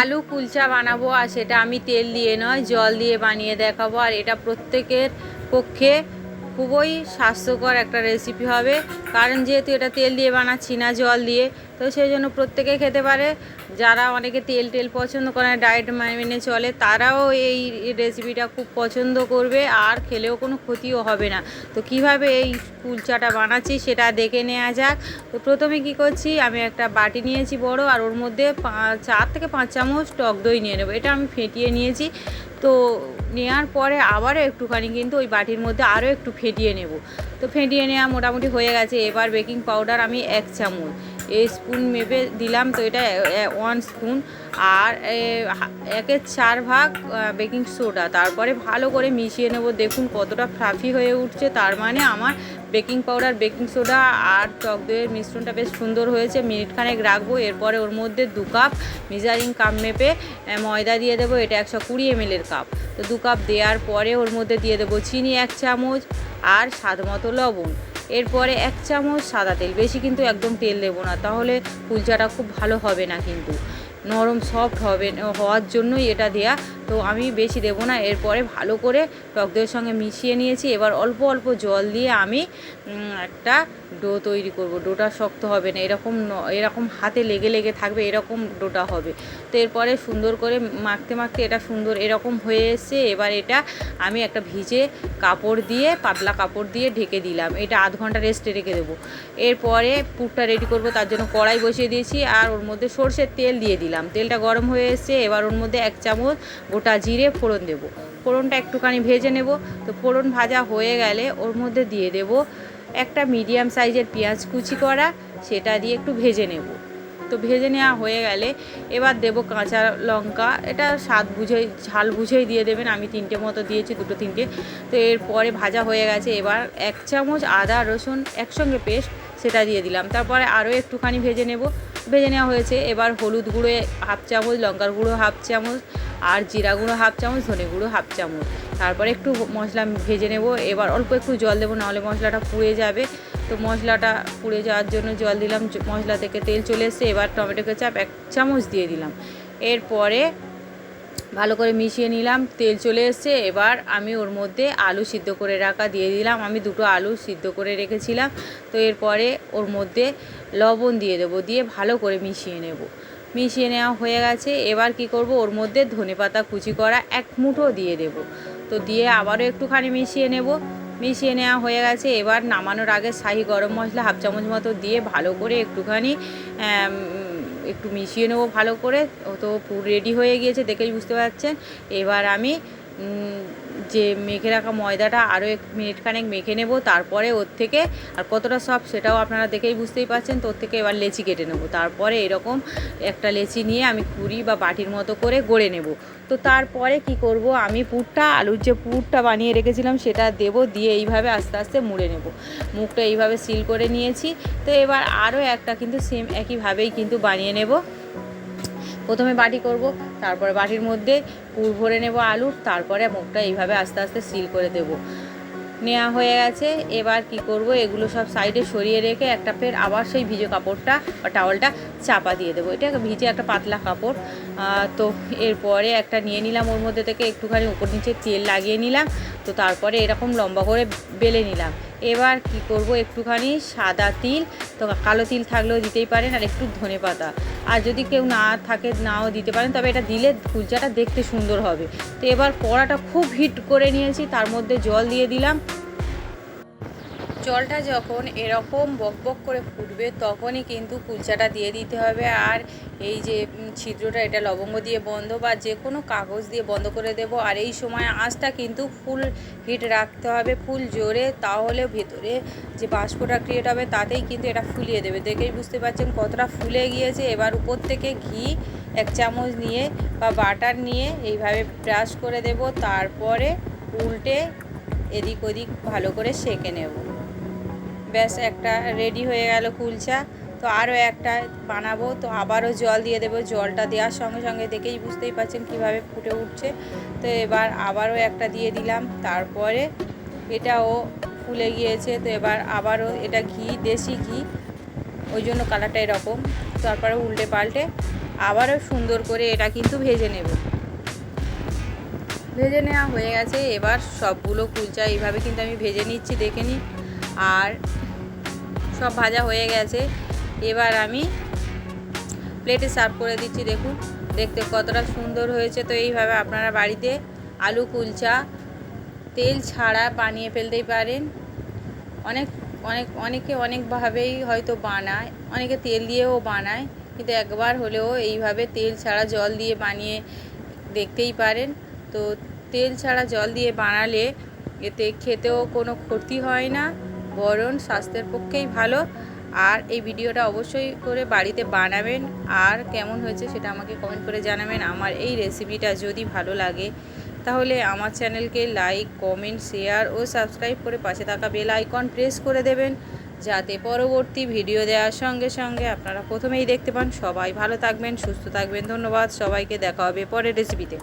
আলু কুলচা বানাবো আর সেটা আমি তেল দিয়ে নয়, জল দিয়ে বানিয়ে দেখাবো। আর এটা প্রত্যেকের পক্ষে খুবই স্বাস্থ্যকর একটা রেসিপি হবে। কারণ যেহেতু এটা তেল দিয়ে বানাচ্ছি না, জল দিয়ে, তো সেই জন্য প্রত্যেকে খেতে পারে। যারা অনেকে তেল টেল পছন্দ করে ডায়েট মেনে চলে, তারাও এই রেসিপিটা খুব পছন্দ করবে, আর খেলেও কোনো ক্ষতিও হবে না। তো কীভাবে এই কুলচাটা বানাচ্ছি সেটা দেখে নেওয়া যাক। তো প্রথমে কি করছি, আমি একটা বাটি নিয়েছি বড়, আর ওর মধ্যে চার থেকে পাঁচ চামচ টক দই নিয়ে নেব। এটা আমি ফেটিয়ে নিয়েছি। তো নেওয়ার পরে আবারও একটুখানি কিন্তু ওই বাটির মধ্যে আরও একটু ফেটিয়ে নেব। তো ফেটিয়ে নেওয়া মোটামুটি হয়ে গেছে। এবার বেকিং পাউডার আমি এক চামচ। এই স্পুন মেপে দিলাম তো এটা ওয়ান স্পুন। আর একের চার ভাগ বেকিং সোডা। তারপরে ভালো করে মিশিয়ে নেব। দেখুন কতটা ফ্রাফি হয়ে উঠছে। তার মানে আমার বেকিং পাউডার, বেকিং সোডা আর টক দইয়ের মিশ্রণটা বেশ সুন্দর হয়েছে। মিনিটখানেক রাখব, এরপরে ওর মধ্যে দু কাপ মেজারিং কাপ মেপে ময়দা দিয়ে দেবো, এটা একশো কুড়ি এমএলের কাপ। তো দু কাপ দেওয়ার পরে ওর মধ্যে দিয়ে দেবো চিনি এক চামচ আর স্বাদ মতো লবণ। এরপরে এক চামচ সাদা তেল, বেশি কিন্তু একদম তেল দেবো না, তাহলে কুলচাটা খুব ভালো হবে না কিন্তু। নরম সফট হবে হওয়ার জন্যই এটা দেয়া। তো আমি বেশি দেবো না, এরপরে ভালো করে টক দইয়ের সঙ্গে মিশিয়ে নিয়েছি। এবার অল্প অল্প জল দিয়ে আমি একটা ডো তৈরি করব। ডোটা শক্ত হবে না, এরকম এরকম হাতে লেগে লেগে থাকবে, এরকম ডোটা হবে। তো এরপরে সুন্দর করে মাখতে মাখতে এটা সুন্দর এরকম হয়ে এসছে। এবার এটা আমি একটা ভিজে কাপড় দিয়ে, পাতলা কাপড় দিয়ে ঢেকে দিলাম। এটা আধ ঘণ্টা রেস্টে রেখে দেবো। এরপরে পুরটা রেডি করব, তার জন্য কড়াই বসিয়ে দিয়েছি। আর ওর মধ্যে সর্ষের তেল দিয়ে দিলাম। তেলটা গরম হয়ে এসছে, এবার ওর মধ্যে এক চামচ গোটা জিরে ফোড়ন দেবো। ফোড়নটা একটুখানি ভেজে নেব। তো ফোড়ন ভাজা হয়ে গেলে ওর মধ্যে দিয়ে দেব একটা মিডিয়াম সাইজের পেঁয়াজ কুচি করা, সেটা দিয়ে একটু ভেজে নেব। তো ভেজে নেওয়া হয়ে গেলে এবার দেব কাঁচা লঙ্কা। এটা স্বাদ বুঝেই ঝাল বুঝেই দিয়ে দেবেন, আমি তিনটে মতো দিয়েছি, দুটো তিনটে। তো এরপরে ভাজা হয়ে গেছে, এবার এক চামচ আদা রসুন একসঙ্গে পেস্ট, সেটা দিয়ে দিলাম। তারপরে আরও একটুখানি ভেজে নেব। ভেজে নেওয়া হয়েছে। এবার হলুদ গুঁড়ো, হাফ চামচ, লঙ্কার গুঁড়ো, হাফ চামচ, আর জিরা গুঁড়ো, হাফ চামচ, ধনে গুঁড়ো, হাফ চামচ। তারপরে একটু মশলা ভেজে নেব। এবার অল্প একটু জল দেবো, নাহলে মশলাটা পুড়ে যাবে। তো মশলাটা পুড়ে যাওয়ার জন্য জল দিলাম, মশলা থেকে তেল চলে এসছে। এবার টমেটো কেচাপ এক চামচ দিয়ে দিলাম। এরপরে ভালো করে মিশিয়ে নিলাম, তেল চলে এসছে। এবার আমি ওর মধ্যে আলু সিদ্ধ করে রাখা দিয়ে দিলাম। আমি দুটো আলু সিদ্ধ করে রেখেছিলাম। তো এরপরে ওর মধ্যে লবণ দিয়ে দেবো, দিয়ে ভালো করে মিশিয়ে নেব। মিশিয়ে নেওয়া হয়ে গেছে। এবার কি করব? ওর মধ্যে ধনেপাতা কুচি করা এক মুঠো দিয়ে দেব। তো দিয়ে আবারও একটুখানি মিশিয়ে নেব। মিশিয়ে নেওয়া হয়ে গেছে। এবার নামানোর আগে শাহি গরম মশলা হাফ চামচ মতো দিয়ে ভালো করে একটুখানি একটু মিশিয়ে নেব ভালো করে। ও তো পুর রেডি হয়ে গিয়েছে, দেখেই বুঝতে পারছেন। এবার আমি যে মেখে রাখা ময়দাটা আরও এক মিনিট খানেক মেখে নেব, তারপরে ওর থেকে আর কতটা সব সেটাও আপনারা দেখেই বুঝতেই পারছেন, তো ওর থেকে এবার লেচি কেটে নেব। তারপরে এরকম একটা লেচি নিয়ে আমি কুড়ি বা বাটির মতো করে গড়ে নেব। তো তারপরে কি করব, আমি পুরটা, আলুর যে পুরটা বানিয়ে রেখেছিলাম সেটা দেব, দিয়ে এইভাবে আস্তে আস্তে মুড়ে নেব। মুখটা এইভাবে সিল করে নিয়েছি। তো এবার আরও একটা কিন্তু সেম একইভাবেই কিন্তু বানিয়ে নেব। প্রথমে বাটি করব, তারপরে বাটির মধ্যে পুর ভরে নেব আলুর তারপরে মুখটা এইভাবে আস্তে আস্তে সিল করে দেব। নেওয়া হয়ে গেছে, এবার কি করব, এগুলো সব সাইডে সরিয়ে রেখে একটা ফের আবার সেই ভিজে কাপড়টা বা টাওয়ালটা চাপা দিয়ে দেবো। এটা ভিজে একটা পাতলা কাপড়। তো এরপরে একটা নিয়ে নিলাম ওর মধ্যে থেকে, একটুখানি উপর নিচে তেল লাগিয়ে নিলাম, তো তারপরে এরকম লম্বা করে বেলে নিলাম। এবার কি করব? একটুখানি সাদা তিল, তো কালো তিল থাকলেও দিতেই পারেন, আর একটু ধনে পাতা। আর যদি কেউ না থাকে, নাও দিতে পারেন, তবে এটা দিলে কুলচাটা দেখতে সুন্দর হবে। তো এবার কড়াটা খুব হিট করে নিয়েছি, তার মধ্যে জল দিয়ে দিলাম। জলটা যখন এরকম বকবক করে ফুটবে, তখনই কিন্তু কুলচাটা দিয়ে দিতে হবে। আর এই যে ছিদ্রটা, এটা লবঙ্গ দিয়ে বন্ধ বা যে কোনো কাগজ দিয়ে বন্ধ করে দেব। আর এই সময় আঁচটা কিন্তু ফুল হিট রাখতে হবে, ফুল জোরে, তাহলে ভেতরে যে বাষ্পটা ক্রিয়েট হবে, তাতেই কিন্তু এটা ফুলিয়ে দেবে। দেখেই বুঝতে পারছেন কতটা ফুলে গিয়েছে। এবার উপর থেকে ঘি এক চামচ নিয়ে বা বাটার নিয়ে এইভাবে ব্রাশ করে দেব। তারপরে উল্টে এদিক ওদিক ভালো করে সেঁকে নেব। ব্যাস একটা রেডি হয়ে গেল কুলচা। তো আরও একটা বানাবো, তো আবারও জল দিয়ে দেবো। জলটা দেওয়ার সঙ্গে সঙ্গে দেখেই বুঝতেই পারছেন কীভাবে ফুটে উঠছে। তো এবার আবারও একটা দিয়ে দিলাম। তারপরে এটাও ফুলে গিয়েছে। তো এবার আবারও এটা ঘি, দেশি ঘি। ওই জন্য কালারটা এরকম। তারপরে উল্টে পাল্টে আবারও সুন্দর করে এটা কিন্তু ভেজে নেব। ভেজে নেওয়া হয়ে গেছে। এবার সবগুলো কুলচা এইভাবে কিন্তু আমি ভেজে নিচ্ছি, দেখে নিই আর সব ভাজা হয়ে গেছে। এবার আমি প্লেটে সার্ভ করে দিচ্ছি, দেখুন। দেখতে কতটা সুন্দর হয়েছে। তো এইভাবে আপনারা বাড়িতে আলু, কুলচা, তেল ছাড়া বানিয়ে ফেলতেই পারেন। অনেক অনেক, অনেকে অনেকভাবেই হয়তো বানায়, অনেকে তেল দিয়েও বানায়, কিন্তু একবার হলেও এইভাবে তেল ছাড়া জল দিয়ে বানিয়ে দেখতেই পারেন। তো তেল ছাড়া জল দিয়ে বানালে এতে খেতেও কোনো ক্ষতি হয় না। বরং স্বাস্থ্যের পক্ষেই ভালো। আর এই ভিডিওটা অবশ্যই করে বাড়িতে বানাবেন। আর কেমন হয়েছে সেটা আমাকে কমেন্ট করে জানাবেন। আমার এই রেসিপিটা যদি ভালো লাগে, তাহলে আমার চ্যানেলকে লাইক কমেন্ট শেয়ার ও সাবস্ক্রাইব করে পাশে থাকা বেল আইকন প্রেস করে দেবেন। যাতে পরবর্তী ভিডিও দেওয়ার সঙ্গে সঙ্গে আপনারা প্রথমেই দেখতে পান। সবাই ভালো থাকবেন, সুস্থ থাকবেন। ধন্যবাদ। সবাইকে দেখা হবে পরের রেসিপিতে